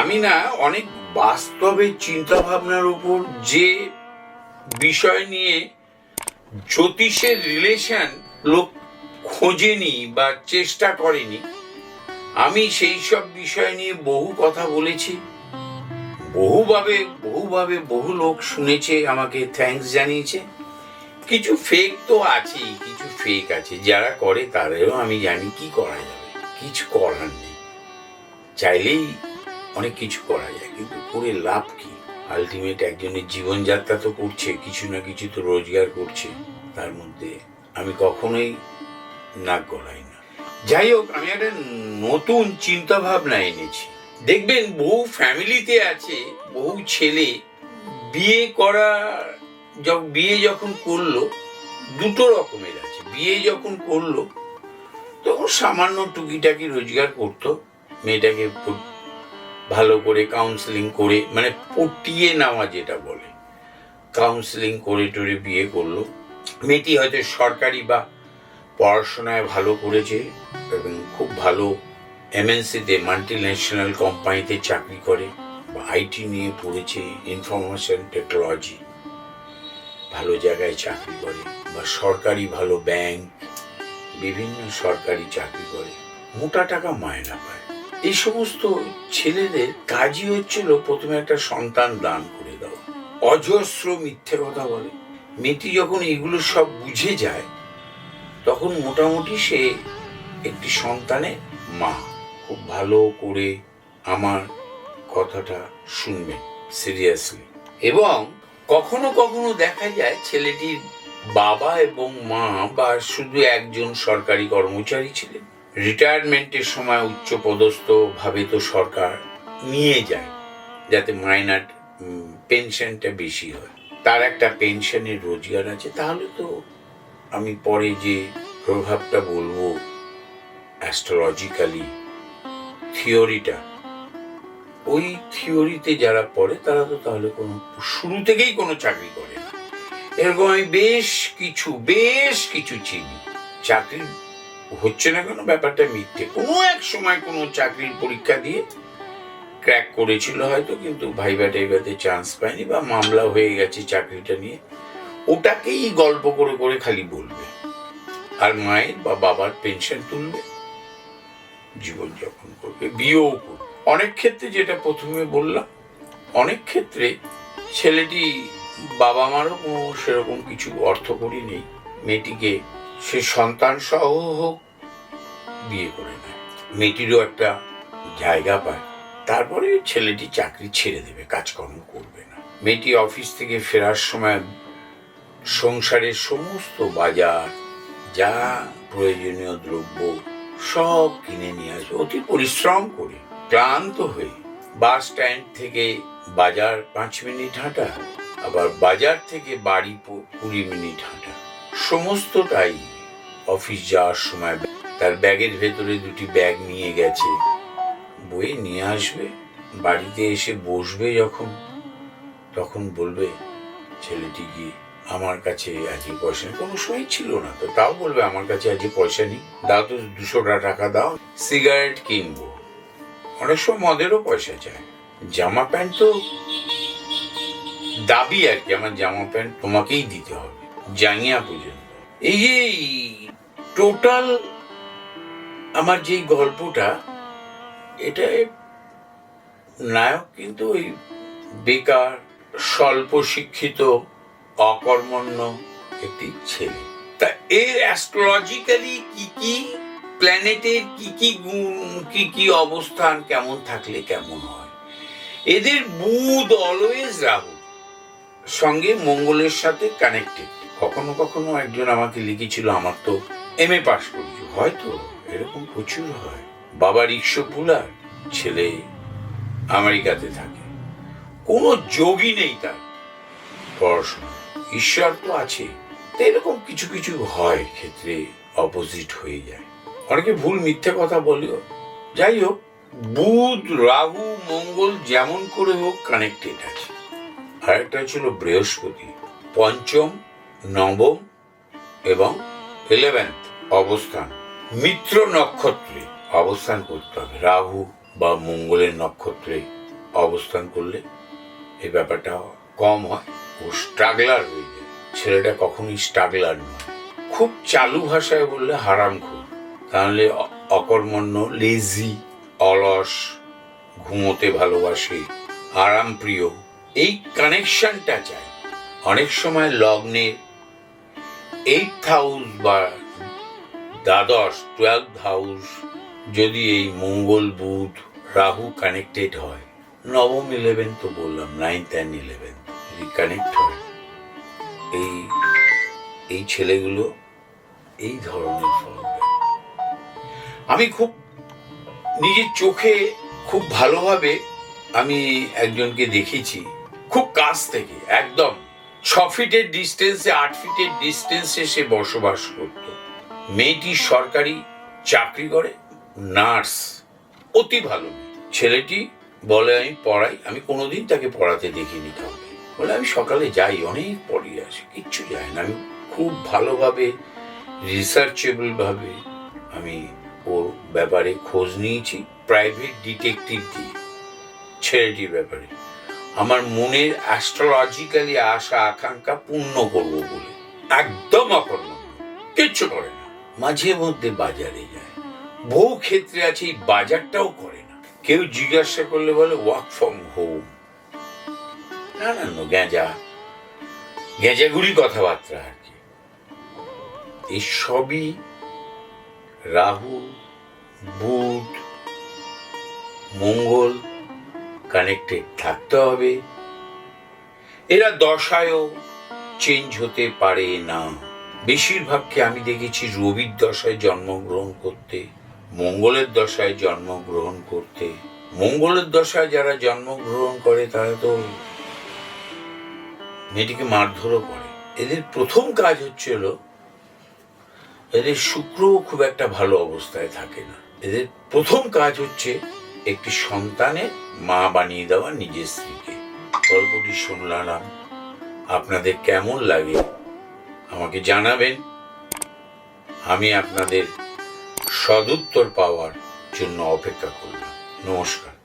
আমি না অনেক বাস্তবে চিন্তা ভাবনার উপর যে বিষয় নিয়ে জ্যোতিষের রিলেশন লোক খোঁজেনি বা চেষ্টা করেনি আমি সেই সব বিষয় নিয়ে বহু কথা বলেছি। বহুভাবে বহুভাবে বহু লোক শুনেছে, আমাকে থ্যাঙ্কস জানিয়েছে। কিছু ফেক তো আছেই, কিছু ফেক আছে। যারা করে তাদেরও আমি জানি কি করা যাবে, কিছু করার নেই। চাইলেই অনেক কিছু করা যায়, কিন্তু করে লাভ কি? আলটিমেট একজনের জীবনযাত্রা তো করছে, কিছু না কিছু তো রোজগার করছে, তার মধ্যে আমি কখনোই নাক গলাই না। যাই হোক, আমি একটা নতুন চিন্তা ভাবনা এনেছি। দেখবেন, বহু ফ্যামিলিতে আছে, বহু ছেলে বিয়ে করা যখন বিয়ে যখন করল, দুটো রকমের আছে। বিয়ে যখন করল, তখন সামান্য টুকিটাকি রোজগার করতো, মেয়েটাকে ভালো করে কাউন্সেলিং করে মানে পটিয়ে নেওয়া যেটা বলে কাউন্সেলিং করে টরে বিয়ে করল। মেয়েটি হয়তো সরকারি বা পড়াশোনায় ভালো করেছে এবং খুব ভালো এমএনসিতে মাল্টি ন্যাশনাল কোম্পানিতে চাকরি করে, বা আইটি নিয়ে পড়েছে ইনফরমেশন টেকনোলজি ভালো জায়গায় চাকরি করে, বা সরকারি ভালো ব্যাংক বিভিন্ন সরকারি চাকরি করে। মোটা টাকা মায়না পায়। এই সমস্ত ছেলেদের কাজই হচ্ছিল প্রথমে একটা সন্তান দান করে দেওয়া অজস্র মিথ্যে কথা বলে। মেয়েটি যখন এগুলো সব বুঝে যায়, তখন মোটামুটি সে একটি সন্তানের মা। খুব ভালো করে আমার কথাটা শুনবে সিরিয়াসলি এবং কখনো কখনো দেখা যায় ছেলেটির বাবা এবং মা বা শুধু একজন সরকারি কর্মচারী ছিলেন। রিটায়ারমেন্টের সময় উচ্চ পদস্থ ভাবে তো সরকার নিয়ে যায়, যাতে মাইনার পেনশনটা বেশি হয়। তার একটা পেনশনের রোজগার আছে, তাহলে তো আমি পরে যে প্রভাবটা বলব অ্যাস্ট্রোলজিক্যালি থিওরিটা ওই থিওরিতে যারা পড়ে, তারা তো তাহলে কোনো, শুরু থেকেই কোনো চাকরি করে না। এরকম আমি বেশ কিছু বেশ কিছু চিনি। চাকরি হচ্ছে না কোনো? ব্যাপারটা মিথ্যে। কোনো এক সময় কোনো চাকরির পরীক্ষা দিয়ে ক্র্যাক করেছিল হয়তো, কিন্তু ভাইবা টাইবাতে চান্স পায়নি বা মামলা হয়ে গেছে চাকরিটা নিয়ে। ওটাকেই গল্প করে করে খালি বলবে। আর মায়ের বা বাবার পেনশন তুলবে। জীবনযাপন করবে, বিয়েও করবে। অনেক ক্ষেত্রে যেটা প্রথমে বললাম, অনেক ক্ষেত্রে ছেলেটি বাবা মারও কোনো সেরকম কিছু অর্থ করি নেই। মেয়েটিকে সে সন্তান সহ হোক, বিয়ে করে নেয়। মেয়েটিরও একটা জায়গা পায়। তারপরে ছেলেটি চাকরি ছেড়ে দেবে, কাজকর্ম করবে না। মেয়েটি অফিস থেকে ফেরার সময় সংসারের সমস্ত বাজার, যা প্রয়োজনীয় দ্রব্য, সব কিনে নিয়ে আসবে। অতি পরিশ্রম করে ক্লান্ত হয়ে বাস স্ট্যান্ড থেকে বাজার পাঁচ মিনিট হাঁটা, আবার বাজার থেকে বাড়ি কুড়ি মিনিট হাঁটা। সমস্তটাই অফিস যাওয়ার সময় তার ব্যাগের ভেতরে দুটি ব্যাগ নিয়ে গেছে। বয়ে নিয়ে আসবে, বাড়িতে এসে বসবে যখন, তখন বলবে, ছেলেটি কি আমার কাছে আজকে পয়সা নেই? কোনো সময় ছিল না, তো তাও বলবে, আমার কাছে আজকে পয়সা নেই, দাও তো দুশো টাকা, দাও সিগারেট কিনবো। অনেক সময় মদেরও পয়সা চায়। জামা প্যান্ট তো দাবি আর কি, আমার জামা প্যান্ট তোমাকেই দিতে হবে। জাঙ্গিয়া পর্যন্ত এই যে টোটাল আমার যেই গল্পটা, এটা নায়ক কিন্তু ওই বেকার, স্বল্প শিক্ষিত, অকর্মণ্য একটি ছেলে। তা এর অ্যাস্ট্রোলজিক্যালি কি কি প্ল্যানেটের কি কি গুণ, কি কি অবস্থান, কেমন থাকলে কেমন হয়? এদের বুধ অলওয়েজ রাহু। সঙ্গে মঙ্গলের সাথে কানেক্টেড কখনো কখনো একজন আমাকে লিখেছিল, আমার তো এম এ পাশ করেছি। হয়তো এরকম প্রচুর হয়। বাবা রিক্সো পুলার, ছেলে আমেরিকাতে থাকে। কোনো যোগই নেই তার পড়াশোনা ঈশ্বর তো আছে। তো এরকম কিছু কিছু হয়, ক্ষেত্রে অপোজিট হয়ে যায়। অনেকে ভুল মিথ্যে কথা বলেও। যাই হোক, বুধ, রাহু, মঙ্গল যেমন করে হোক কানেক্টেড আছে। আরেকটা ছিল বৃহস্পতি, পঞ্চম নবম এবং ইলেভেন্থ অবস্থান। মিত্র নক্ষত্রে অবস্থান করতে হবে। রাহু বা মঙ্গলের নক্ষত্রে অবস্থান করলে এই ব্যাপারটা কম হয় ও স্ট্রাগলার হয়ে যায়। ছেলেটা কখনোই স্ট্রাগলার নয়। খুব চালু ভাষায় বললে হারাম খুব তাহলে অকর্মণ্য লেজি অলস, ঘুমোতে ভালোবাসে আরাম প্রিয় এই কানেকশনটা চাই অনেক সময় লগ্নে এইট হাউস বা দ্বাদশ টুয়েলভ হাউস যদি এই মঙ্গল বুধ রাহু কানেক্টেড হয়। নবম ইলেভেন তো বললাম নাইনথ অ্যান্ড ইলেভেন যদি কানেক্ট হয়। এই এই ছেলেগুলো এই ধরনের ফল আমি খুব, নিজের চোখে খুব ভালোভাবে আমি একজনকে দেখেছি, খুব কাছ থেকে, একদম। ছ ফিটের ডিস্টেন্সে আট ফিটের ডিস্টেন্সে সে বসবাস করত। মেয়েটি সরকারি চাকরি করে, নার্স। অতি ভালো ছেলেটি বলে, আমি পড়াই, আমি কোনোদিন তাকে পড়াতে দেখিনি কাউকে। বলে, আমি সকালে যাই, অনেক পড়ি আসি, কিচ্ছু যায় না। আমি খুব ভালোভাবে রিসার্চেবল ভাবে আমি ওর ব্যাপারে খোঁজ নিয়েছি প্রাইভেট ডিটেকটিভ দিয়ে, ছেলেটির ব্যাপারে। আমার মনের অ্যাস্ট্রোলজিক্যালি আশা, আকাঙ্ক্ষা পূর্ণ করব বলে। একদম অকর্মণ্য কিচ্ছু করে না। মাঝে মধ্যে বাজারে যায়। বহু ক্ষেত্রে আছে, এই বাজারটাও করে না। কেউ জিজ্ঞাসা করলে বলে ওয়ার্ক ফ্রম হোম না না না গেঁজা গেঁজাগুড়ি কথাবার্তা আর কি। এই সবই রাহু, বুধ, মঙ্গল কানেক্টেড থাকতে হবে। এরা দশায়ও চেঞ্জ হতে পারে না। বেশিরভাগকে আমি দেখেছি রবির দশায় জন্মগ্রহণ করতে, মঙ্গলের দশায় জন্মগ্রহণ করতে। মঙ্গলের দশায় যারা জন্মগ্রহণ করে, তারা তো মেয়েটিকে মারধরও করে। এদের প্রথম কাজ হচ্ছে হলো, এদের শুক্র খুব একটা ভালো অবস্থায় থাকে না। এদের প্রথম কাজ হচ্ছে একটি সন্তানের মা বানিয়ে দেওয়া নিজের স্ত্রীকে। গল্পটি শুনলাম। আপনাদের কেমন লাগে? আমাকে জানাবেন। আমি আপনাদের সদুত্তর পাওয়ার জন্য অপেক্ষা করলাম। নমস্কার।